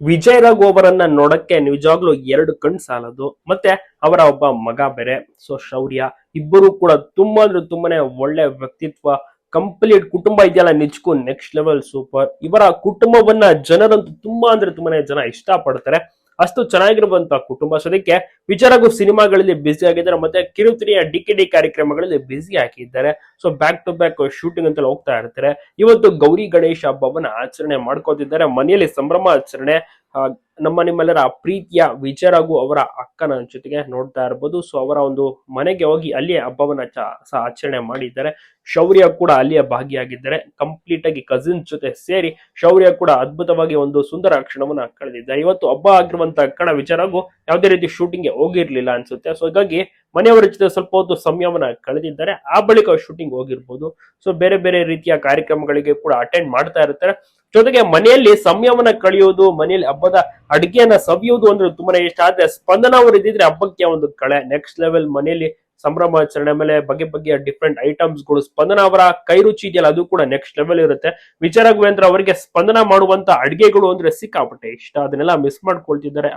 ವಿಜಯ್ ರಘು ಅವರನ್ನ ನೋಡಕ್ಕೆ ನಿಜವಾಗ್ಲೂ ಎರಡು ಕಣ್ ಸಾಲದು. ಮತ್ತೆ ಅವರ ಒಬ್ಬ ಮಗ ಬೇರೆ. ಸೊ ಶೌರ್ಯ. ಇಬ್ಬರು ಕೂಡ ತುಂಬಾ ಅಂದ್ರೆ ತುಂಬಾನೇ ಒಳ್ಳೆ ವ್ಯಕ್ತಿತ್ವ ಕಂಪ್ಲೀಟ್ ಕುಟುಂಬ ಇದೆಯಲ್ಲ ನಿಜಕ್ಕೂ ನೆಕ್ಸ್ಟ್ ಲೆವೆಲ್ ಸೂಪರ್ ಇವರ ಕುಟುಂಬವನ್ನ ಜನರಂತೂ ತುಂಬಾ ಅಂದ್ರೆ ತುಂಬಾನೇ ಜನ ಇಷ್ಟ ಪಡ್ತಾರೆ ಅಷ್ಟು ಚೆನ್ನಾಗಿರುವಂತಹ ಕುಟುಂಬ. ಸೊ ಅದಕ್ಕೆ ವಿಚಾರಗೂ ಸಿನಿಮಾಗಳಲ್ಲಿ ಬ್ಯುಸಿ ಆಗಿದ್ದಾರೆ. ಮತ್ತೆ ಕಿರುತಿರಿಯ ಡಿ ಕಾರ್ಯಕ್ರಮಗಳಲ್ಲಿ ಬ್ಯುಸಿ ಹಾಕಿದ್ದಾರೆ so back to back shooting ಅಂತೆಲ್ಲ ಹೋಗ್ತಾ ಇರ್ತಾರೆ. ಇವತ್ತು ಗೌರಿ ಗಣೇಶ ಹಬ್ಬವನ್ನ ಆಚರಣೆ ಮಾಡ್ಕೋತಿದ್ದಾರೆ. ಮನೆಯಲ್ಲಿ ಸಂಭ್ರಮ ಆಚರಣೆ. ನಮ್ಮ ನಿಮ್ಮೆಲ್ಲರ ಪ್ರೀತಿಯ ವಿಜಯರಾಘು ಅವರ ಅಕ್ಕನ ಜೊತೆಗೆ ನೋಡ್ತಾ ಇರ್ಬೋದು. ಸೊ ಅವರ ಒಂದು ಮನೆಗೆ ಹೋಗಿ ಅಲ್ಲಿಯೇ ಹಬ್ಬವನ್ನ ಸಹ ಆಚರಣೆ ಮಾಡಿದ್ದಾರೆ. ಶೌರ್ಯ ಕೂಡ ಅಲ್ಲಿಯೇ ಭಾಗಿಯಾಗಿದ್ದಾರೆ. ಕಂಪ್ಲೀಟ್ ಆಗಿ ಕಸಿನ್ ಜೊತೆ ಸೇರಿ ಶೌರ್ಯ ಕೂಡ ಅದ್ಭುತವಾಗಿ ಒಂದು ಸುಂದರ ಕ್ಷಣವನ್ನ ಕಳೆದಿದ್ದಾರೆ. ಇವತ್ತು ಹಬ್ಬ ಆಗಿರುವಂತಹ ಕಣ ವಿಚಾರಗೂ ಯಾವುದೇ ರೀತಿ ಶೂಟಿಂಗ್ಗೆ ಹೋಗಿರ್ಲಿಲ್ಲ ಅನ್ಸುತ್ತೆ. ಸೊ ಹಾಗಾಗಿ ಮನೆಯವರ ಜೊತೆ ಸ್ವಲ್ಪ ಹೊತ್ತು ಸಮಯವನ್ನ ಕಳೆದಿದ್ದಾರೆ. ಆ ಬಳಿಕ ಶೂಟಿಂಗ್ ಹೋಗಿರ್ಬೋದು. ಸೊ ಬೇರೆ ಬೇರೆ ರೀತಿಯ ಕಾರ್ಯಕ್ರಮಗಳಿಗೆ ಕೂಡ ಅಟೆಂಡ್ ಮಾಡ್ತಾ ಇರ್ತಾರೆ. ಜೊತೆಗೆ ಮನೆಯಲ್ಲಿ ಸಂಯಮನ ಕಳೆಯೋದು ಮನೆಯಲ್ಲಿ ಹಬ್ಬದ ಅಡಿಗೆಯನ್ನ ಸವಿಯೋದು ಅಂದ್ರೆ ತುಂಬಾನೇ ಇಷ್ಟ. ಆದ್ರೆ ಸ್ಪಂದನ ಅವರು ಇದ್ದಿದ್ರೆ ಹಬ್ಬಕ್ಕೆ ಒಂದು ಕಳೆ ನೆಕ್ಸ್ಟ್ ಲೆವೆಲ್ ಮನೆಯಲ್ಲಿ ಸಂಭ್ರಮಾಚರಣೆ ಮೇಲೆ ಬಗೆ ಬಗೆಯ ಡಿಫ್ರೆಂಟ್ ಐಟಮ್ಸ್ಗಳು, ಸ್ಪಂದನ ಅವರ ಕೈ ರುಚಿ ಇದೆಯಲ್ಲ, ಅದು ಕೂಡ ನೆಕ್ಸ್ಟ್ ಲೆವೆಲ್ ಇರುತ್ತೆ. ವಿಚಾರಗುವೇಂದ್ರ ಅವರಿಗೆ ಸ್ಪಂದನ ಮಾಡುವಂತ ಅಡಿಗೆಗಳು ಅಂದ್ರೆ ಸಿಕ್ಕಾಪಟ್ಟೆ ಇಷ್ಟ. ಅದನ್ನೆಲ್ಲ ಮಿಸ್ ಮಾಡ್ಕೊಳ್ತಿದ್ದಾರೆ.